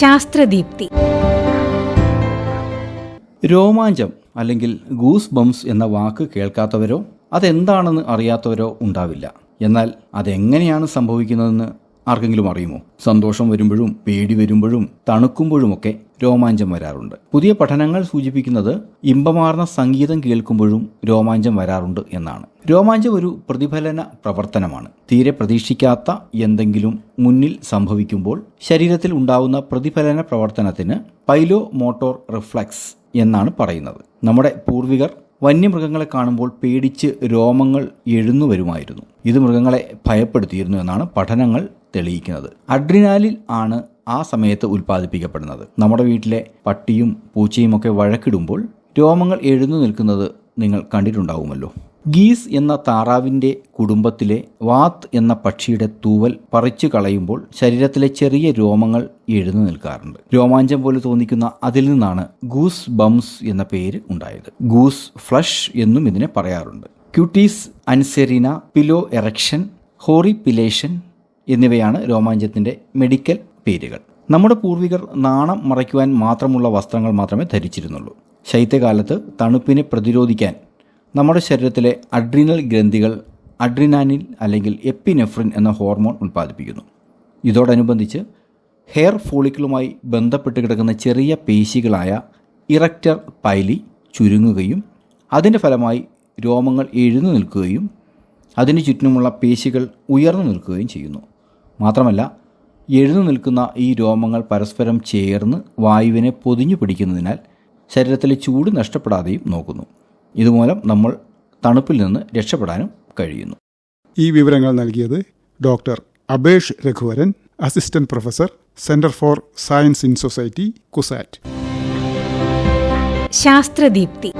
ശാസ്ത്രദീപ്തി. രോമാഞ്ചം അല്ലെങ്കിൽ goose bumps എന്ന വാക്ക് കേൾക്കാത്തവരോ അതെന്താണെന്ന് അറിയാത്തവരോ ഉണ്ടാവില്ല. എന്നാൽ അതെങ്ങനെയാണ് സംഭവിക്കുന്നതെന്ന് ആർക്കെങ്കിലും അറിയുമോ? സന്തോഷം വരുമ്പോഴും പേടി വരുമ്പോഴും തണുക്കുമ്പോഴുമൊക്കെ രോമാഞ്ചം വരാറുണ്ട്. പുതിയ പഠനങ്ങൾ സൂചിപ്പിക്കുന്നത് ഇമ്പമാർന്ന സംഗീതം കേൾക്കുമ്പോഴും രോമാഞ്ചം വരാറുണ്ട് എന്നാണ്. രോമാഞ്ചം ഒരു പ്രതിഫലന പ്രവർത്തനമാണ്. തീരെ പ്രതീക്ഷിക്കാത്ത എന്തെങ്കിലും മുന്നിൽ സംഭവിക്കുമ്പോൾ ശരീരത്തിൽ ഉണ്ടാവുന്ന പ്രതിഫലന പ്രവർത്തനത്തിന് പൈലോ മോട്ടോർ റിഫ്ലക്സ് എന്നാണ് പറയുന്നത്. നമ്മുടെ പൂർവികർ വന്യമൃഗങ്ങളെ കാണുമ്പോൾ പേടിച്ച് രോമങ്ങൾ എഴുന്നു വരുമായിരുന്നു. ഇത് മൃഗങ്ങളെ ഭയപ്പെടുത്തിയിരുന്നു എന്നാണ് പഠനങ്ങൾ തെളിയിക്കുന്നത്. അഡ്രിനാലിൽ ആണ് ആ സമയത്ത് ഉൽപ്പാദിപ്പിക്കപ്പെടുന്നത്. നമ്മുടെ വീട്ടിലെ പട്ടിയും പൂച്ചയും ഒക്കെ വഴക്കിടുമ്പോൾ രോമങ്ങൾ എഴുന്നു നിൽക്കുന്നത് നിങ്ങൾ കണ്ടിട്ടുണ്ടാവുമല്ലോ. ഗീസ് എന്ന താറാവിന്റെ കുടുംബത്തിലെ വാത്ത് എന്ന പക്ഷിയുടെ തൂവൽ പറിച്ചു കളയുമ്പോൾ ശരീരത്തിലെ ചെറിയ രോമങ്ങൾ എഴുന്നു നിൽക്കാറുണ്ട്. രോമാഞ്ചം പോലെ തോന്നിക്കുന്ന അതിൽ നിന്നാണ് ഗൂസ് ബംസ് എന്ന പേര് ഉണ്ടായത്. ഗൂസ് ഫ്ലഷ് എന്നും ഇതിനെ പറയാറുണ്ട്. ക്യൂട്ടീസ് അൻസെറിന പിലോ എറക്ഷൻ ഹോറിപിലേഷൻ എന്നിവയാണ് രോമാഞ്ചത്തിന്റെ മെഡിക്കൽ പേരുകൾ. നമ്മുടെ പൂർവികർ നാണം മറയ്ക്കുവാൻ മാത്രമുള്ള വസ്ത്രങ്ങൾ മാത്രമേ ധരിച്ചിരുന്നുള്ളൂ. ശൈത്യകാലത്ത് തണുപ്പിനെ പ്രതിരോധിക്കാൻ നമ്മുടെ ശരീരത്തിലെ അഡ്രിനൽ ഗ്രന്ഥികൾ അഡ്രിനാനിൽ അല്ലെങ്കിൽ എപ്പിനെഫ്രിൻ എന്ന ഹോർമോൺ ഉൽപ്പാദിപ്പിക്കുന്നു. ഇതോടനുബന്ധിച്ച് ഹെയർ ഫോളിക്കിളുമായി ബന്ധപ്പെട്ട് കിടക്കുന്ന ചെറിയ പേശികളായ ഇറക്റ്റർ പൈലി ചുരുങ്ങുകയും അതിന്റെ ഫലമായി രോമങ്ങൾ എഴുന്നു നിൽക്കുകയും അതിന് ചുറ്റുമുള്ള പേശികൾ ഉയർന്നു നിൽക്കുകയും ചെയ്യുന്നു. മാത്രമല്ല എഴുന്നു നിൽക്കുന്ന ഈ രോമങ്ങൾ പരസ്പരം ചേർന്ന് വായുവിനെ പൊതിഞ്ഞു പിടിക്കുന്നതിനാൽ ശരീരത്തിലെ ചൂട് നഷ്ടപ്പെടാതെയും നോക്കുന്നു. ഇതുമൂലം നമ്മൾ തണുപ്പിൽ നിന്ന് രക്ഷപ്പെടാനും കഴിയുന്നു. ഈ വിവരങ്ങൾ നൽകിയത് doctor Abesh Raghuvaran assistant professor centre for science in society CUSAT. ശാസ്ത്രദീപ്തി.